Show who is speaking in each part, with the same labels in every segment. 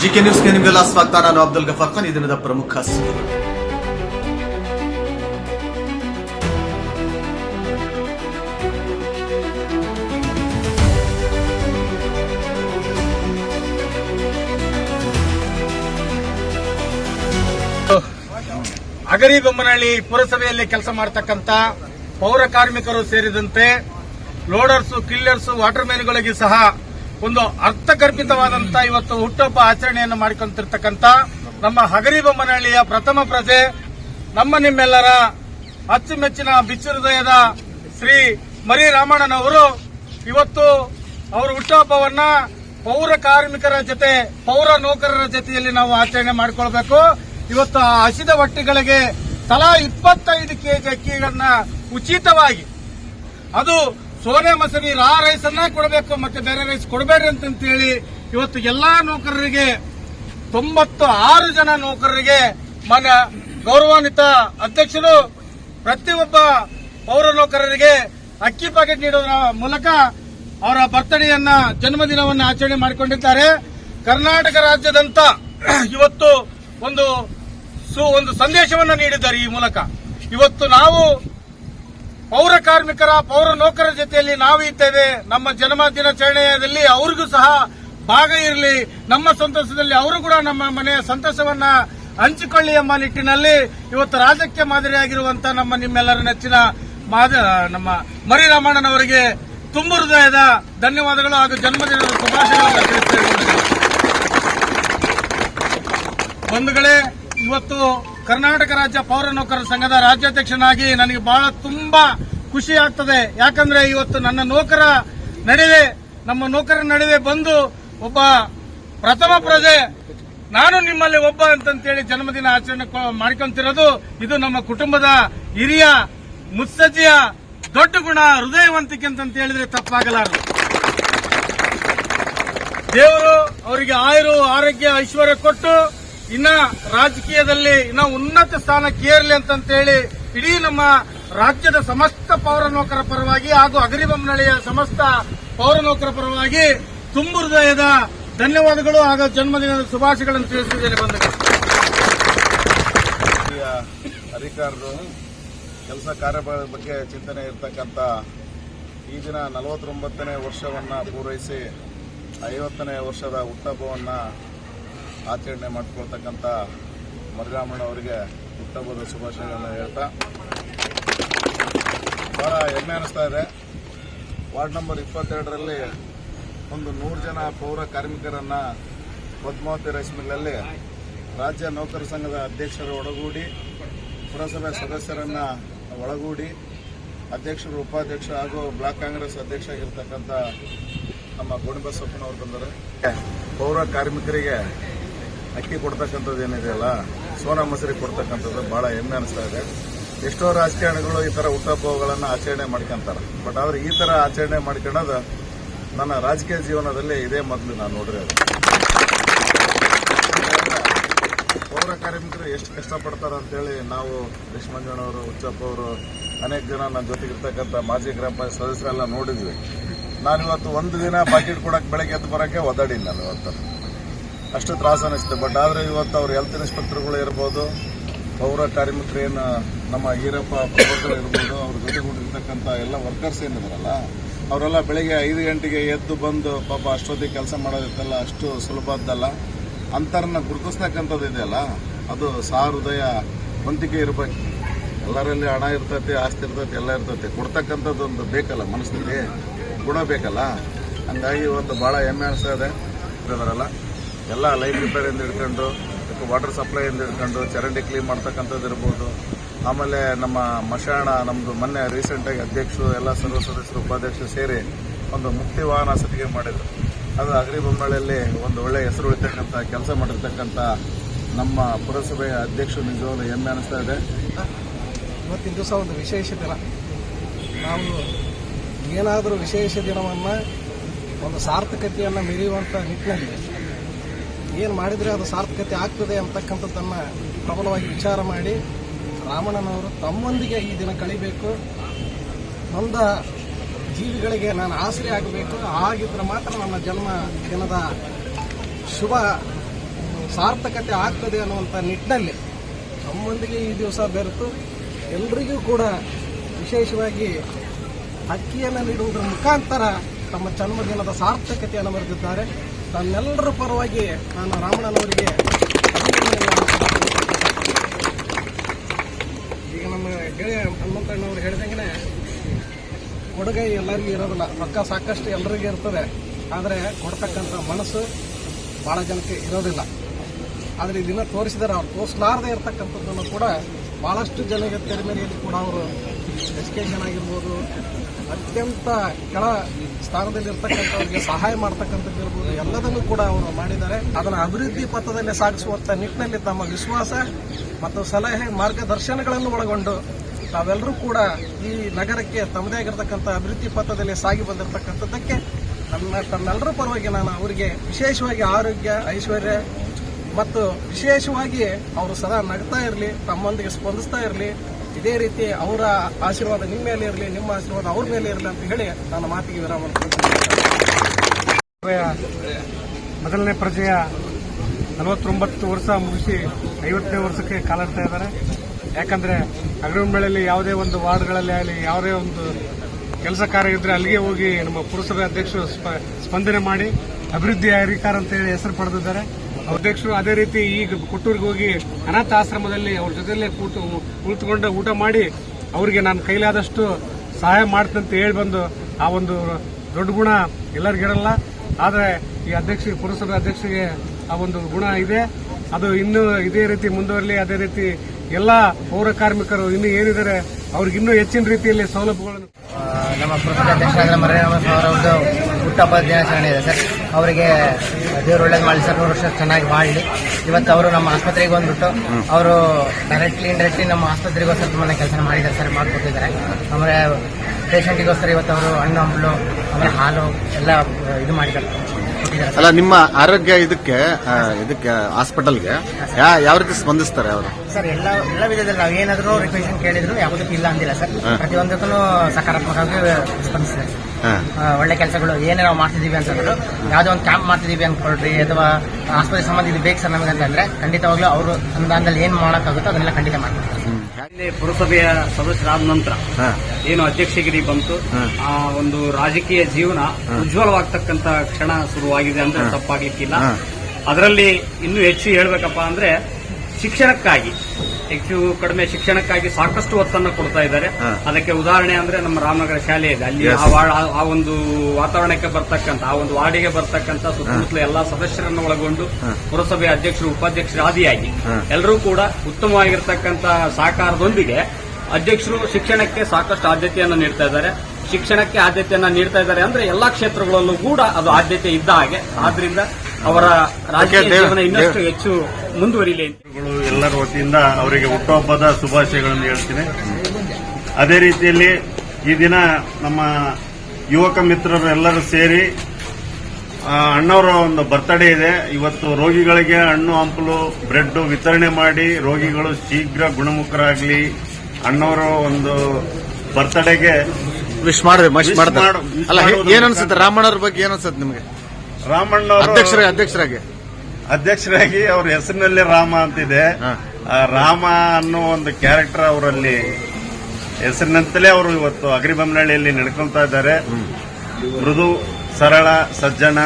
Speaker 1: GK ನ್ಯೂಸ್ಗೆ ನಿಮಗೆಲ್ಲ ಸ್ವಾಗತ. ನಾನು ಅಬ್ದುಲ್ ಗಫಾರ್ ಖಾನ್. ಈ ದಿನದ ಪ್ರಮುಖ ಸುದ್ದಿಗಳು.
Speaker 2: ಅಗರಿ ಬೊಮ್ಮನಹಳ್ಳಿ ಪುರಸಭೆಯಲ್ಲಿ ಕೆಲಸ ಮಾಡತಕ್ಕಂತ ಪೌರ ಕಾರ್ಮಿಕರು ಸೇರಿದಂತೆ ಲೋಡರ್ಸು, ಕಿಲ್ಲರ್ಸು ವಾಟರ್ ಮ್ಯಾನ್ಗಳಿಗೆ ಸಹ ಒಂದು ಅರ್ಥಗರ್ಭಿತವಾದಂತ ಇವತ್ತು ಹುಟ್ಟುಹಬ್ಬ ಆಚರಣೆಯನ್ನು ಮಾಡಿಕೊಂತಿರ್ತಕ್ಕಂತ ನಮ್ಮ ಹಗರಿ ಬೊಮ್ಮನಹಳ್ಳಿಯ ಪ್ರಥಮ ಪ್ರಜೆ, ನಮ್ಮ ನಿಮ್ಮೆಲ್ಲರ ಅಚ್ಚುಮೆಚ್ಚಿನ ಬಿಚ್ಚು ಹೃದಯದ ಶ್ರೀ ಮರಿ ರಾಮಣ್ಣನವರು. ಇವತ್ತು ಅವರ ಹುಟ್ಟುಹಬ್ಬವನ್ನ ಪೌರ ಕಾರ್ಮಿಕರ ಜೊತೆ, ಪೌರ ನೌಕರರ ಜೊತೆಯಲ್ಲಿ ನಾವು ಆಚರಣೆ ಮಾಡಿಕೊಳ್ಬೇಕು. ಇವತ್ತು ಆ ಹಸಿದ ಹೊಟ್ಟೆಗಳಿಗೆ ತಲಾ ಇಪ್ಪತ್ತೈದು ಕೆಜಿ ಅಕ್ಕಿಗಳನ್ನ ಉಚಿತವಾಗಿ, ಅದು ಸೋನೆ ಮಸೂರಿ ಆ ರೈಸ್ ಅನ್ನ ಕೊಡಬೇಕು ಮತ್ತೆ ಬೇರೆ ರೈಸ್ ಕೊಡಬೇಡ್ರಿ ಅಂತ ಹೇಳಿ ಇವತ್ತು ಎಲ್ಲಾ ನೌಕರರಿಗೆ ತೊಂಬತ್ತು ಆರು ಜನ ನೌಕರರಿಗೆ ಮಾನ್ಯ ಗೌರವಾನ್ವಿತ ಅಧ್ಯಕ್ಷರು, ಪ್ರತಿಯೊಬ್ಬ ಪೌರ ನೌಕರರಿಗೆ ಅಕ್ಕಿ ಪ್ಯಾಕೆಟ್ ನೀಡುವ ಮೂಲಕ ಅವರ ಬರ್ತಡೆಯನ್ನ ಜನ್ಮದಿನವನ್ನು ಆಚರಣೆ ಮಾಡಿಕೊಂಡಿದ್ದಾರೆ. ಕರ್ನಾಟಕ ರಾಜ್ಯದಂತ ಇವತ್ತು ಒಂದು ಒಂದು ಸಂದೇಶವನ್ನು ನೀಡಿದ್ದಾರೆ ಈ ಮೂಲಕ. ಇವತ್ತು ನಾವು ಪೌರ ಕಾರ್ಮಿಕರ, ಪೌರ ನೌಕರರ ಜೊತೆಯಲ್ಲಿ ನಾವು ಇದ್ದೇವೆ. ನಮ್ಮ ಜನ್ಮ ದಿನಾಚರಣೆಯಲ್ಲಿ ಅವ್ರಿಗೂ ಸಹ ಭಾಗ ಇರಲಿ. ನಮ್ಮ ಸಂತೋಷದಲ್ಲಿ ಅವರು ಕೂಡ ನಮ್ಮ ಮನೆಯ ಸಂತೋಷವನ್ನ ಹಂಚಿಕೊಳ್ಳಿ ಎಂಬ ನಿಟ್ಟಿನಲ್ಲಿ ಇವತ್ತು ರಾಜಕೀಯ ಮಾದರಿಯಾಗಿರುವಂತಹ ನಮ್ಮ ನಿಮ್ಮೆಲ್ಲರ ನೆಚ್ಚಿನ ನಮ್ಮ ಮರಿ ರಾಮಣ್ಣನವರಿಗೆ ತುಂಬ ಹೃದಯದ ಧನ್ಯವಾದಗಳು ಹಾಗೂ ಜನ್ಮದಿನದ ಶುಭಾಶಯಗಳನ್ನು ತಿಳಿಸ್ತೇವೆ ಬಂಧುಗಳೇ, ಇವತ್ತು ಕರ್ನಾಟಕ ರಾಜ್ಯ ಪೌರ ನೌಕರರ ಸಂಘದ ರಾಜ್ಯಾಧ್ಯಕ್ಷನಾಗಿ ನನಗೆ ಬಹಳ ತುಂಬಾ ಖುಷಿ ಆಗ್ತದೆ. ಯಾಕಂದ್ರೆ ಇವತ್ತು ನನ್ನ ನೌಕರ ನಡುವೆ ನಮ್ಮ ನೌಕರ ನಡುವೆ ಬಂದು ಒಬ್ಬ ಪ್ರಥಮ ಪ್ರಜೆ. ನಾನು ನಿಮ್ಮಲ್ಲಿ ಒಬ್ಬ ಅಂತಂತೇಳಿ ಜನ್ಮದಿನ ಆಚರಣೆ ಮಾಡ್ಕೊಂತಿರೋದು. ಇದು ನಮ್ಮ ಕುಟುಂಬದ ಹಿರಿಯ, ಮುತ್ಸಜ್ಜಿಯ ದೊಡ್ಡ ಗುಣ, ಹೃದಯವಂತಿಕೆ ಅಂತ ಹೇಳಿದ್ರೆ ತಪ್ಪಾಗಲಾರದು. ದೇವರು ಅವರಿಗೆ ಆಯುರು, ಆರೋಗ್ಯ, ಐಶ್ವರ್ಯ ಕೊಟ್ಟು ಇನ್ನ ರಾಜಕೀಯದಲ್ಲಿ ಇನ್ನ ಉನ್ನತ ಸ್ಥಾನಕ್ಕೆ ಏರಲಿ ಅಂತಂತೇಳಿ ಇಡೀ ನಮ್ಮ ರಾಜ್ಯದ ಸಮಸ್ತ ಪೌರ ನೌಕರ ಪರವಾಗಿ ಹಾಗೂ ಅಗರಿಬೊಮ್ಮನಹಳ್ಳಿಯ ಸಮಸ್ತ ಪೌರ ನೌಕರ ಪರವಾಗಿ ತುಂಬು ಹೃದಯದ ಧನ್ಯವಾದಗಳು ಹಾಗೂ ಜನ್ಮದಿನದ ಶುಭಾಶಯಗಳನ್ನು ತಿಳಿಸಿದ್ದೇನೆ
Speaker 3: ಹಿರಿಯ ಅಧಿಕಾರರು ಕೆಲಸ ಕಾರ್ಯಗಳ ಬಗ್ಗೆ ಚಿಂತನೆ ಇರತಕ್ಕಂಥ ಈ ದಿನ ನಲವತ್ತೊಂಬತ್ತನೇ ವರ್ಷವನ್ನು ಪೂರೈಸಿ ಐವತ್ತನೇ ವರ್ಷದ ಹುಟ್ಟಹಬ್ಬವನ್ನು ಆಚರಣೆ ಮಾಡ್ಕೊಳ್ತಕ್ಕಂಥ ಅವರಿಗೆ ಹುಟ್ಟಹಬ್ಬದ ಶುಭಾಶಯಗಳನ್ನು ಹೇಳ್ತಾ ಭಾಳ ಹೆಮ್ಮೆ ಅನಿಸ್ತಾ ಇದೆ. ವಾರ್ಡ್ ನಂಬರ್ ಇಪ್ಪತ್ತೆರಡರಲ್ಲಿ ಒಂದು ನೂರು ಜನ ಪೌರ ಕಾರ್ಮಿಕರನ್ನು ಪದ್ಮಾವತಿ ರೈಸ್ ರಾಜ್ಯ ನೌಕರ ಸಂಘದ ಅಧ್ಯಕ್ಷರ ಒಳಗೂಡಿ ಪುರಸಭೆ ಸದಸ್ಯರನ್ನ ಒಳಗೂಡಿ, ಅಧ್ಯಕ್ಷರು ಉಪಾಧ್ಯಕ್ಷ ಹಾಗೂ ಬ್ಲಾಕ್ ಕಾಂಗ್ರೆಸ್ ಅಧ್ಯಕ್ಷ ಆಗಿರ್ತಕ್ಕಂಥ ನಮ್ಮ ಗೋಣಿಬಸಪ್ಪನವರು ಬಂದರು. ಪೌರ ಕಾರ್ಮಿಕರಿಗೆ ಅಕ್ಕಿ ಕೊಡ್ತಕ್ಕಂಥದ್ದು ಏನಿದೆಯಲ್ಲ ಸೋನಾ ಮಸೂರಿ ಕೊಡ್ತಕ್ಕಂಥದ್ದು ಬಹಳ ಹೆಮ್ಮೆ ಅನಿಸ್ತಾ ಇದೆ. ಎಷ್ಟೋ ರಾಜಕಾರಣಿಗಳು ಈ ತರ ಹುಟ್ಟಹಬ್ಬಗಳನ್ನು ಆಚರಣೆ ಮಾಡ್ಕೊಂತಾರೆ. ಬಟ್ ಆದ್ರೆ ಈ ತರ ಆಚರಣೆ ಮಾಡ್ಕೊಳ್ಳೋದು ನನ್ನ ರಾಜಕೀಯ ಜೀವನದಲ್ಲಿ ಇದೇ ಮೊದಲು ನಾನು ನೋಡಿರೋದು. ಪೌರ ಕಾರ್ಮಿಕರು ಎಷ್ಟು ಕಷ್ಟಪಡ್ತಾರೆ ಅಂತೇಳಿ ನಾವು ಲಕ್ಷ್ಮಣ್ಣವರು ಹುಚ್ಚಪ್ಪ ಅವರು ಅನೇಕ ಜನ ನನ್ನ ಜೊತೆಗಿರ್ತಕ್ಕಂಥ ಮಾಜಿ ಗ್ರಾಮ ಪಂಚಾಯತ್ ಸದಸ್ಯರೆಲ್ಲ ನೋಡಿದ್ವಿ. ನಾನಿವತ್ತು ಒಂದು ದಿನ ಪಾಕೆಟ್ ಕೊಡಕ್ಕೆ ಬೆಳಗ್ಗೆ ಎದ್ದು ಬರೋಕ್ಕೆ ಒದ್ದಾಡಿ ನಾನು ಇವತ್ತು ಅಷ್ಟು ತ್ರಾಸ ಅನಿಸ್ತು. ಬಟ್ ಆದರೆ ಇವತ್ತು ಅವ್ರ ಹೆಲ್ತ್ ಇನ್ಸ್ಪೆಕ್ಟರ್ಗಳು ಇರ್ಬೋದು, ಪೌರ ಕಾರ್ಮಿಕರು ಏನು ನಮ್ಮ ಈರಪ್ಪ ಪ್ರಮೋಟರ್ ಇರ್ಬೋದು, ಅವ್ರ ಜೊತೆಗೂಡಿರ್ತಕ್ಕಂಥ ಎಲ್ಲ ವರ್ಕರ್ಸ್ ಏನಿದಾರಲ್ಲ ಅವರೆಲ್ಲ ಬೆಳಿಗ್ಗೆ ಐದು ಗಂಟೆಗೆ ಎದ್ದು ಬಂದು ಪಾಪ ಅಷ್ಟೊತ್ತಿಗೆ ಕೆಲಸ ಮಾಡೋದಿತ್ತಲ್ಲ, ಅಷ್ಟು ಸುಲಭದ್ದಲ್ಲ ಅಂತರನ್ನ ಗುರುತಿಸ್ತಕ್ಕಂಥದ್ದು ಇದೆಯಲ್ಲ, ಅದು ಸಾ ಹೃದಯ ವಂತಿಕೆ ಇರಬೇಕು. ಎಲ್ಲರಲ್ಲಿ ಹಣ ಇರ್ತೈತಿ, ಆಸ್ತಿ ಇರ್ತೈತಿ, ಎಲ್ಲ ಇರ್ತೈತಿ. ಕೊಡ್ತಕ್ಕಂಥದ್ದು ಒಂದು ಬೇಕಲ್ಲ ಮನಸ್ಸಿನಲ್ಲಿ ಗುಣ ಬೇಕಲ್ಲ. ಹಂಗಾಗಿ ಇವತ್ತು ಭಾಳ ಹೆಮ್ಮೆ ಅನಿಸ್ತಾ ಇದೆ, ಇದಾರಲ್ಲ. ಎಲ್ಲ ಲೈಟ್ ಎಂದು ಹಿಡ್ಕೊಂಡು ವಾಟರ್ ಸಪ್ಲೈಯಿಂದ ಹಿಡ್ಕೊಂಡು, ಚರಂಡಿ ಕ್ಲೀನ್ ಮಾಡ್ತಕ್ಕಂಥದ್ದು ಇರ್ಬೋದು. ಆಮೇಲೆ ನಮ್ಮ ಮಶಾಣ ನಮ್ಮದು ಮೊನ್ನೆ ರೀಸೆಂಟಾಗಿ ಅಧ್ಯಕ್ಷರು, ಎಲ್ಲ ಸರ್ವ ಸದಸ್ಯರು, ಉಪಾಧ್ಯಕ್ಷರು ಸೇರಿ ಒಂದು ಮುಕ್ತಿ ವಾಹನ ಸತಿಗೆ ಮಾಡಿದರು. ಅದು ಅಗ್ರಿ ಬೊಮ್ಮನಹಳ್ಳಿಯಲ್ಲಿ ಒಂದು ಒಳ್ಳೆ ಹೆಸರು ಉಳಿತಕ್ಕಂಥ ಕೆಲಸ ಮಾಡಿರ್ತಕ್ಕಂಥ ನಮ್ಮ ಪುರಸಭೆಯ ಅಧ್ಯಕ್ಷರು ನಿಜವಾಗ್ಲೂ ಹೆಮ್ಮೆ ಅನಿಸ್ತಾ ಇದೆ.
Speaker 4: ಇವತ್ತಿನ ದಿವಸ ಒಂದು ವಿಶೇಷ ದಿನ. ನಾವು ಏನಾದರೂ ವಿಶೇಷ ದಿನವನ್ನು ಒಂದು ಸಾರ್ಥಕತೆಯನ್ನು ಮೀರಿಯುವಂಥ ನಿಟ್ಟಿನಲ್ಲಿ ಏನು ಮಾಡಿದರೆ ಅದು ಸಾರ್ಥಕತೆ ಆಗ್ತದೆ ಅಂತಕ್ಕಂಥದ್ದನ್ನು ಪ್ರಬಲವಾಗಿ ವಿಚಾರ ಮಾಡಿ ರಾಮಣ್ಣನವರು ತಮ್ಮೊಂದಿಗೆ ಈ ದಿನ ಕಳಿಬೇಕು. ನೊಂದ ಜೀವಿಗಳಿಗೆ ನಾನು ಆಸರೆ ಆಗಬೇಕು. ಆಗಿದ್ರೆ ಮಾತ್ರ ನನ್ನ ಜನ್ಮ ದಿನದ ಶುಭ ಸಾರ್ಥಕತೆ ಆಗ್ತದೆ ಅನ್ನುವಂಥ ನಿಟ್ಟಿನಲ್ಲಿ ತಮ್ಮೊಂದಿಗೆ ಈ ದಿವಸ ಬೆರೆತು ಎಲ್ರಿಗೂ ಕೂಡ ವಿಶೇಷವಾಗಿ ಅಕ್ಕಿಯನ್ನು ನೀಡುವುದರ ಮುಖಾಂತರ ತಮ್ಮ ಜನ್ಮದಿನದ ಸಾರ್ಥಕತೆಯನ್ನು ಬರೆದಿದ್ದಾರೆ ತನ್ನೆಲ್ಲರ ಪರವಾಗಿ ನಾನು ರಾಮಣ್ಣನವರಿಗೆ ಈಗ ನಮ್ಮ ಗೆಳೆಯ ಹನುಮಂತಣ್ಣವ್ರು ಹೇಳಿದಂಗೆ ಕೊಡುಗೈ ಎಲ್ಲರಿಗೂ ಇರೋದಿಲ್ಲ. ರೊಕ್ಕ ಸಾಕಷ್ಟು ಎಲ್ಲರಿಗೂ ಇರ್ತದೆ. ಆದರೆ ಕೊಡ್ತಕ್ಕಂಥ ಮನಸ್ಸು ಭಾಳ ಜನಕ್ಕೆ ಇರೋದಿಲ್ಲ. ಆದರೆ ಇದನ್ನ ತೋರಿಸಿದರೆ ಅವ್ರು. ತೋರಿಸಲಾರದೆ ಇರತಕ್ಕಂಥದ್ದನ್ನು ಕೂಡ ಭಾಳಷ್ಟು ಜನರಿಗೆ ಮೇಲೆ ಕೂಡ ಅವರು ಎಜುಕೇಷನ್ ಆಗಿರ್ಬೋದು ಅತ್ಯಂತ ಕೆಳ ಸ್ಥಾನದಲ್ಲಿರ್ತಕ್ಕಂಥವ್ರಿಗೆ ಸಹಾಯ ಮಾಡ್ತಕ್ಕಂಥದ್ದು ಇರ್ಬೋದು ಎಲ್ಲದನ್ನು ಕೂಡ ಅವರು ಮಾಡಿದ್ದಾರೆ. ಅದನ್ನು ಅಭಿವೃದ್ಧಿ ಪಥದಲ್ಲಿ ಸಾಗಿಸುವಂಥ ನಿಟ್ಟಿನಲ್ಲಿ ತಮ್ಮ ವಿಶ್ವಾಸ ಮತ್ತು ಸಲಹೆ ಮಾರ್ಗದರ್ಶನಗಳನ್ನು ಒಳಗೊಂಡು ತಾವೆಲ್ಲರೂ ಕೂಡ ಈ ನಗರಕ್ಕೆ ತಮ್ಮದೇ ಆಗಿರತಕ್ಕಂಥ ಅಭಿವೃದ್ಧಿ ಪಥದಲ್ಲಿ ಸಾಗಿ ಬಂದಿರತಕ್ಕಂಥದ್ದಕ್ಕೆ ನನ್ನ ತನ್ನೆಲ್ಲರ ಪರವಾಗಿ ನಾನು ಅವರಿಗೆ ವಿಶೇಷವಾಗಿ ಆರೋಗ್ಯ, ಐಶ್ವರ್ಯ ಮತ್ತು ವಿಶೇಷವಾಗಿ ಅವರು ಸದಾ ನಗ್ತಾ ಇರಲಿ, ತಮ್ಮೊಂದಿಗೆ ಸ್ಪಂದಿಸ್ತಾ ಇರಲಿ. ಇದೇ ರೀತಿ ಅವರ ಆಶೀರ್ವಾದ ನಿಮ್ಮ ಮೇಲೆ ಇರಲಿ, ನಿಮ್ಮ ಆಶೀರ್ವಾದ ಅವ್ರ ಮೇಲೆ ಇರಲಿ ಅಂತ ಹೇಳಿ ನನ್ನ ಮಾತಿಗೆ ವಿರಾಮ
Speaker 5: ಮೊದಲನೇ ಪ್ರಜೆಯ ನಲವತ್ತೊಂಬತ್ತು ವರ್ಷ ಮುಗಿಸಿ ಐವತ್ತನೇ ವರ್ಷಕ್ಕೆ ಕಾಲಿಡ್ತಾ ಇದ್ದಾರೆ. ಯಾಕಂದ್ರೆ ಅಗ್ರಮಗಳಲ್ಲಿ ಯಾವುದೇ ಒಂದು ವಾರ್ಡ್ಗಳಲ್ಲಿ ಆಗಲಿ, ಯಾವುದೇ ಒಂದು ಕೆಲಸ ಕಾರ್ಯ ಇದ್ರೆ ಅಲ್ಲಿಗೆ ಹೋಗಿ ನಮ್ಮ ಪುರಸಭೆ ಅಧ್ಯಕ್ಷರು ಸ್ಪ- ಸ್ಪಂದನೆ ಮಾಡಿ ಅಭಿವೃದ್ಧಿ ಅಧಿಕಾರ ಅಂತ ಹೇಳಿ ಹೆಸರು ಪಡೆದಿದ್ದಾರೆ. ಅಧ್ಯಕ್ಷರು ಅದೇ ರೀತಿ ಈಗ ಕೊಟ್ಟೂರಿಗೆ ಹೋಗಿ ಅನಾಥ ಆಶ್ರಮದಲ್ಲಿ ಅವ್ರ ಜೊತೆಲೇ ಕೂತು ಕುಳಿತುಕೊಂಡು ಊಟ ಮಾಡಿ ಅವರಿಗೆ ನಾನು ಕೈಲಾದಷ್ಟು ಸಹಾಯ ಮಾಡ್ತಂತ ಹೇಳಿ ಬಂದು ಆ ಒಂದು ದೊಡ್ಡ ಗುಣ ಎಲ್ಲರಿಗಿರಲ್ಲ ಆದರೆ ಈ ಅಧ್ಯಕ್ಷ ಪುರಸಭೆ ಅಧ್ಯಕ್ಷರಿಗೆ ಆ ಒಂದು ಗುಣ ಇದೆ. ಅದು ಇನ್ನೂ ಇದೇ ರೀತಿ ಮುಂದುವರಲಿ. ಅದೇ ರೀತಿ ಎಲ್ಲ ಪೌರ ಕಾರ್ಮಿಕರು ಇನ್ನೂ ಏನಿದ್ದಾರೆ, ಅವ್ರಿಗಿನ್ನೂ ಹೆಚ್ಚಿನ ರೀತಿಯಲ್ಲಿ ಸೌಲಭ್ಯಗಳನ್ನು
Speaker 6: ನಮ್ಮ ಪ್ರಸ್ತುತ ಮರ್ಯಾಮ ಅವರದ್ದು ಹುಟ್ಟಹಬ್ಬ ದಿನಾಚರಣೆ ಇದೆ ಸರ್. ಅವರಿಗೆ ದೇವರು ಒಳ್ಳೇದು ಮಾಡಲಿ ಸರ್. ನೂರು ವರ್ಷ ಚೆನ್ನಾಗಿ ಮಾಡಲಿ. ಇವತ್ತು ಅವರು ನಮ್ಮ ಆಸ್ಪತ್ರೆಗೆ ಬಂದ್ಬಿಟ್ಟು ಅವರು ಡೈರೆಕ್ಟ್ಲಿ ಇಂಡೈರೆಕ್ಟ್ಲಿ ನಮ್ಮ ಆಸ್ಪತ್ರೆಗೋಸ್ಕರ ತುಂಬಾ ಕೆಲಸ ಮಾಡಿದ್ದಾರೆ ಸರ್, ಮಾಡಿಕೊಟ್ಟಿದ್ದಾರೆ. ಆಮೇಲೆ ಪೇಷಂಟಿಗೋಸ್ಕರ ಇವತ್ತು ಅವರು ಹಣ್ಣು ಹಂಪಲು ಆಮೇಲೆ ಹಾಲು ಎಲ್ಲ ಇದು ಮಾಡಿದ್ದಾರೆ.
Speaker 1: ಅಲ್ಲ ನಿಮ್ಮ ಆರೋಗ್ಯ ಇದಕ್ಕೆ ಆ, ಇದಕ್ಕೆ ಹಾಸ್ಪಿಟಲ್ಗೆ ಯಾವ ರೀತಿ ಸ್ಪಂದಿಸ್ತಾರೆ ಅವರು?
Speaker 6: ಸರ್ ಎಲ್ಲ ಎಲ್ಲ ವಿಧದಲ್ಲಿ ನಾವು ಏನಾದರೂ ರಿಕ್ವೆಸ್ಟ್ ಕೇಳಿದ್ರು ಯಾವುದಕ್ಕೂ ಇಲ್ಲ ಅಂದಿಲ್ಲ ಸರ್. ಪ್ರತಿಯೊಂದಕ್ಕೂ ಸಕಾರಾತ್ಮಕವಾಗಿ. ಆ, ಒಳ್ಳೆ ಕೆಲಸಗಳು ಏನೇ ನಾವು ಮಾಡ್ತಿದೀವಿ ಅಂತಂದ್ರು ಯಾವುದೋ ಒಂದು ಕ್ಯಾಂಪ್ ಮಾಡ್ತಿದೀವಿ ಅನ್ಕೊಳ್ರಿ ಅಥವಾ ಆಸ್ಪತ್ರೆ ಸಂಬಂಧ ಇದು ಬೇಕು ಸರ್ ನಮಗೆ ಅಂತಂದ್ರೆ ಖಂಡಿತವಾಗ್ಲೂ ಅವರು ಅನುದಾನದಲ್ಲಿ ಏನ್ ಮಾಡೋಕ್ಕಾಗುತ್ತೋ ಅದನ್ನೆಲ್ಲ ಖಂಡಿತ ಮಾಡ್ತಾರೆ
Speaker 7: ಇಲ್ಲಿ ಪುರಸಭೆಯ ಸದಸ್ಯರಾದ ನಂತರ ಏನು ಅಧ್ಯಕ್ಷಗಿರಿ ಬಂತು ಆ ಒಂದು ರಾಜಕೀಯ ಜೀವನ ಉಜ್ವಲವಾಗ್ತಕ್ಕಂತ ಕ್ಷಣ ಶುರುವಾಗಿದೆ ಅಂದ್ರೆ ತಪ್ಪಾಗ್ಲಿಕ್ಕಿಲ್ಲ. ಅದರಲ್ಲಿ ಇನ್ನೂ ಹೆಚ್ಚು ಹೇಳ್ಬೇಕಪ್ಪ ಅಂದ್ರೆ ಶಿಕ್ಷಣಕ್ಕಾಗಿ. ಹೆಚ್ಚು ಕಡಿಮೆ ಶಿಕ್ಷಣಕ್ಕಾಗಿ ಸಾಕಷ್ಟು ಒತ್ತನ್ನು ಕೊಡ್ತಾ ಇದ್ದಾರೆ. ಅದಕ್ಕೆ ಉದಾಹರಣೆ ಅಂದ್ರೆ ನಮ್ಮ ರಾಮನಗರ ಶಾಲೆ ಇದೆ. ಅಲ್ಲಿ ಆ ಒಂದು ವಾತಾವರಣಕ್ಕೆ ಬರ್ತಕ್ಕಂಥ ಆ ಒಂದು ವಾರ್ಡಿಗೆ ಬರ್ತಕ್ಕಂಥ ಸುತ್ತಮುತ್ತಲ ಎಲ್ಲಾ ಸದಸ್ಯರನ್ನು ಒಳಗೊಂಡು ಪುರಸಭೆ ಅಧ್ಯಕ್ಷರು ಉಪಾಧ್ಯಕ್ಷರು ಆದಿಯಾಗಿ. ಎಲ್ಲರೂ ಕೂಡ ಉತ್ತಮವಾಗಿರ್ತಕ್ಕಂಥ ಸಹಕಾರದೊಂದಿಗೆ ಅಧ್ಯಕ್ಷರು ಶಿಕ್ಷಣಕ್ಕೆ ಸಾಕಷ್ಟು ಆದ್ಯತೆಯನ್ನು ನೀಡ್ತಾ ಇದ್ದಾರೆ. ಶಿಕ್ಷಣಕ್ಕೆ ಆದ್ಯತೆಯನ್ನ ನೀಡ್ತಾ ಇದ್ದಾರೆ ಅಂದ್ರೆ ಎಲ್ಲಾ ಕ್ಷೇತ್ರಗಳಲ್ಲೂ ಕೂಡ ಅದು ಆದ್ಯತೆ ಇದ್ದ ಹಾಗೆ. ಆದ್ರಿಂದ ಅವರ ರಾಜಕೀಯ ಜೀವನ ಇನ್ನಷ್ಟು ಹೆಚ್ಚು ಮುಂದುವರಿಲಿ
Speaker 8: ಎಲ್ಲರ ವತಿಯಿಂದ ಅವರಿಗೆ ಹುಟ್ಟುಹಬ್ಬದ ಶುಭಾಶಯಗಳನ್ನು ಹೇಳ್ತೀನಿ. ಅದೇ ರೀತಿಯಲ್ಲಿ ಈ ದಿನ ನಮ್ಮ ಯುವಕ ಮಿತ್ರರು ಎಲ್ಲರೂ ಸೇರಿ ಅಣ್ಣವರ ಒಂದು ಬರ್ತಡೇ ಇದೆ. ಇವತ್ತು ರೋಗಿಗಳಿಗೆ ಹಣ್ಣು ಹಂಪಲು ಬ್ರೆಡ್ ವಿತರಣೆ ಮಾಡಿ ರೋಗಿಗಳು ಶೀಘ್ರ ಗುಣಮುಖರಾಗಲಿ. ಅಣ್ಣವರ ಒಂದು ಬರ್ತಡೇಗೆ
Speaker 1: ವಿಶ್ ಮಾಡಿದ್ರೆ ಮಶ್ ಮಾಡ್ತಾರೆ. ಅಲ್ಲ ಏನ್ ಅನ್ಸುತ್ತೆ? ರಾಮಣ್ಣವ್ರ ಬಗ್ಗೆ ಏನ್ ಅನ್ಸುತ್ತೆ ನಿಮಗೆ?
Speaker 8: ರಾಮಣ್ಣ
Speaker 1: ಅಧ್ಯಕ್ಷರಾಗಿ ಅಧ್ಯಕ್ಷರಾಗಿ.
Speaker 8: ಅಧ್ಯಕ್ಷರಾಗಿ ಅವ್ರ ಹೆಸರಿನಲ್ಲಿ ರಾಮ ಅಂತಿದೆ. ಆ ರಾಮ ಅನ್ನೋ ಒಂದು ಕ್ಯಾರೆಕ್ಟರ್ ಅವರಲ್ಲಿ ಹೆಸರಿನಂತಲೇ ಅವರು ಇವತ್ತು ಅಗ್ರಿಬೊಮ್ಮನಹಳ್ಳಿಯಲ್ಲಿ ನಡ್ಕೊಳ್ತಾ ಇದ್ದಾರೆ. ಮೃದು ಸರಳ ಸಜ್ಜನ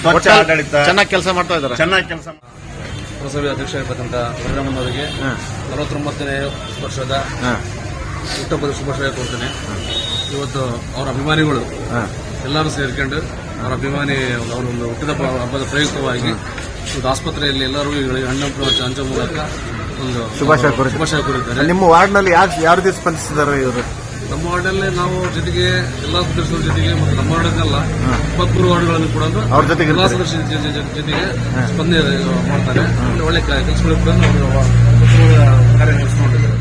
Speaker 8: ಸ್ವಚ್ಛ ಆಡಳಿತ.
Speaker 1: ಚೆನ್ನಾಗಿ ಕೆಲಸ ಮಾಡ್ತಾ ಇದ್ದಾರೆ.
Speaker 8: ಚೆನ್ನಾಗಿ ಕೆಲಸ
Speaker 9: ಪುರಸಭೆ ಅಧ್ಯಕ್ಷರಾಗಿರ್ತಕ್ಕಂಥ ಅವರಿಗೆ ನಲವತ್ತೊಂಬತ್ತನೇ ವರ್ಷದ ಹುಟ್ಟುಹಬ್ಬದ ಶುಭಾಶಯ ಕೊಡ್ತೇನೆ ಇವತ್ತು ಅವರ ಅಭಿಮಾನಿಗಳು ಎಲ್ಲರೂ ಸೇರ್ಕೊಂಡು ಅವರ ಅಭಿಮಾನಿ ಅವರೊಂದು ಹುಟ್ಟಿದ ಹಬ್ಬದ ಪ್ರಯುಕ್ತವಾಗಿ ಒಂದು ಆಸ್ಪತ್ರೆಯಲ್ಲಿ ಎಲ್ಲ ರೋಗಿಗಳಿಗೆ ಹಣ್ಣು ಹಂಚುವ ಮೂಲಕ ಒಂದು
Speaker 1: ಶುಭಾಶಯ.
Speaker 9: ಶುಭಾಶಯ ಕೋರಿದ್ದಾರೆ.
Speaker 1: ನಿಮ್ಮ ವಾರ್ಡ್ನಲ್ಲಿ ಯಾರು ಯಾವ ರೀತಿ ಸ್ಪಂದಿಸಿದ್ದಾರೆ ಇವರು?
Speaker 9: ನಮ್ಮ ವಾರ್ಡಲ್ಲಿ ನಾವು ಜೊತೆಗೆ ಎಲ್ಲಾ ಸದಸ್ಯರ ಜೊತೆಗೆ ಮತ್ತು ನಮ್ಮ ವಾರ್ಡನ್ನಲ್ಲ ಇಪ್ಪತ್ಮೂರು ವಾರ್ಡ್ಗಳನ್ನು ಕೂಡ
Speaker 1: ಅವ್ರ ಜೊತೆಗೆ
Speaker 9: ಎಲ್ಲಾ. ಸದಸ್ಯರ ಜೊತೆ- ಜೊತೆ- ಜೊತೆಗೆ ಸ್ಪಂದನೆ ಮಾಡ್ತಾರೆ. ಒಳ್ಳೆ ಕೆಲಸಗಳು ಕೂಡ ಕಾರ್ಯನಿರ್ವಹಿಸಿಕೊಂಡಿದ್ದಾರೆ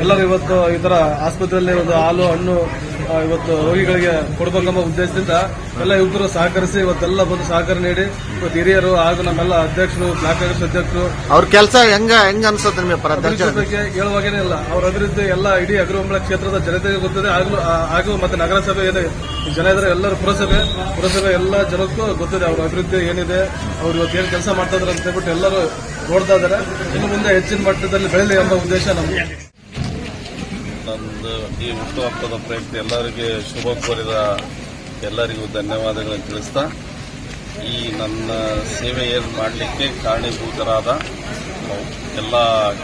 Speaker 5: ಎಲ್ಲರೂ ಇವತ್ತು ಈ ತರ ಆಸ್ಪತ್ರೆಯಲ್ಲಿ ಒಂದು ಹಾಲು ಹಣ್ಣು
Speaker 10: ಇವತ್ತು ರೋಗಿಗಳಿಗೆ ಕೊಡಬೇಕೆಂಬ ಉದ್ದೇಶದಿಂದ ಎಲ್ಲ ಯುವಕರು ಸಹಕರಿಸಿ ಇವತ್ತೆಲ್ಲ ಬಂದು ಸಹಕಾರ ನೀಡಿ ಇವತ್ತು ಹಿರಿಯರು ಹಾಗೂ ನಮ್ಮೆಲ್ಲ ಅಧ್ಯಕ್ಷರು ಬ್ಲಾಕ್ ಕಾಂಗ್ರೆಸ್ ಅಧ್ಯಕ್ಷರು
Speaker 1: ಅವ್ರ ಕೆಲಸ ಹೆಂಗ ಹೆಂಗ ಅನ್ಸುತ್ತೆ ನಿಮಗೆ
Speaker 10: ಬಗ್ಗೆ ಹೇಳುವಾಗೇನೆ ಇಲ್ಲ. ಅವ್ರ ಅಭಿವೃದ್ಧಿ ಎಲ್ಲ ಇಡೀ ಅಗ್ರಹೊಂಬಳ ಕ್ಷೇತ್ರದ ಜನತೆಗೆ ಗೊತ್ತಿದೆ. ಆಗಲೂ ಹಾಗೂ ಮತ್ತೆ ನಗರಸಭೆ ಇದೆ. ಈ ಜನ ಇದ್ರೆ ಎಲ್ಲರೂ ಪುರಸಭೆ ಪುರಸಭೆ ಎಲ್ಲ ಜನಕ್ಕೂ ಗೊತ್ತಿದೆ ಅವ್ರ ಅಭಿವೃದ್ಧಿ ಏನಿದೆ ಅವ್ರು ಇವತ್ತು ಏನ್ ಕೆಲಸ ಮಾಡ್ತಾ ಇದಾರೆ ಅಂತ ಹೇಳ್ಬಿಟ್ಟು ಎಲ್ಲರೂ ನೋಡ್ತಾ ಇದಾರೆ. ಇನ್ನು ಮುಂದೆ ಹೆಚ್ಚಿನ ಮಟ್ಟದಲ್ಲಿ ಬೆಳೆಯಲಿ ಎಂಬ ಉದ್ದೇಶ ನಮಗೆ
Speaker 11: ನಂದು ಈ ಹುಟ್ಟುಹಬ್ಬದ ಪ್ರಯುಕ್ತ ಎಲ್ಲರಿಗೆ ಶುಭ ಕೋರಿದ ಎಲ್ಲರಿಗೂ ಧನ್ಯವಾದಗಳನ್ನು ತಿಳಿಸ್ತಾ, ಈ ನನ್ನ ಸೇವೆ ಏನು ಮಾಡಲಿಕ್ಕೆ ಕಾರಣೀಭೂತರಾದ ಎಲ್ಲ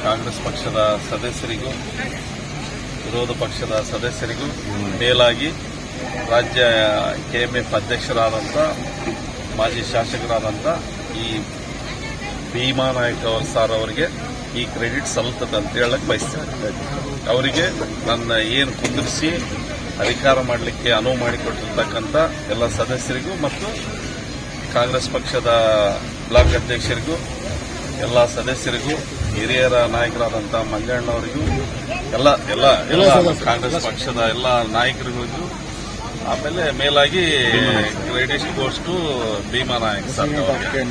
Speaker 11: ಕಾಂಗ್ರೆಸ್ ಪಕ್ಷದ ಸದಸ್ಯರಿಗೂ, ವಿರೋಧ ಪಕ್ಷದ ಸದಸ್ಯರಿಗೂ ಮೇಲಾಗಿ ರಾಜ್ಯ ಕೆಎಂಎಫ್ ಅಧ್ಯಕ್ಷರಾದಂಥ ಮಾಜಿ ಶಾಸಕರಾದಂಥ ಈ ಭೀಮಾ ನಾಯಕ್ ಅವರ್ ಸಾರ್ ಅವರಿಗೆ ಈ ಕ್ರೆಡಿಟ್ ಸಲ್ಲುತ್ತದೆ ಅಂತ ಹೇಳಕ್ ಬಯಸ್ತೇನೆ. ಅವರಿಗೆ ನನ್ನ ಏನು ಕುಂದಿರಿಸಿ ಅಧಿಕಾರ ಮಾಡಲಿಕ್ಕೆ ಅನುವು ಮಾಡಿಕೊಟ್ಟಿರ್ತಕ್ಕಂಥ ಎಲ್ಲ ಸದಸ್ಯರಿಗೂ ಮತ್ತು ಕಾಂಗ್ರೆಸ್ ಪಕ್ಷದ ಬ್ಲಾಕ್ ಅಧ್ಯಕ್ಷರಿಗೂ ಎಲ್ಲ ಸದಸ್ಯರಿಗೂ ಹಿರಿಯರ ನಾಯಕರಾದಂಥ ಮಂಜಣ್ಣವರಿಗೂ ಎಲ್ಲ ಎಲ್ಲ ಎಲ್ಲ ಕಾಂಗ್ರೆಸ್ ಪಕ್ಷದ ಎಲ್ಲ ನಾಯಕರುಗಳಿಗೂ ಆಮೇಲೆ ಮೇಲಾಗಿ credit goes to Bhima Nayak sir ಅವರಿಗೆ.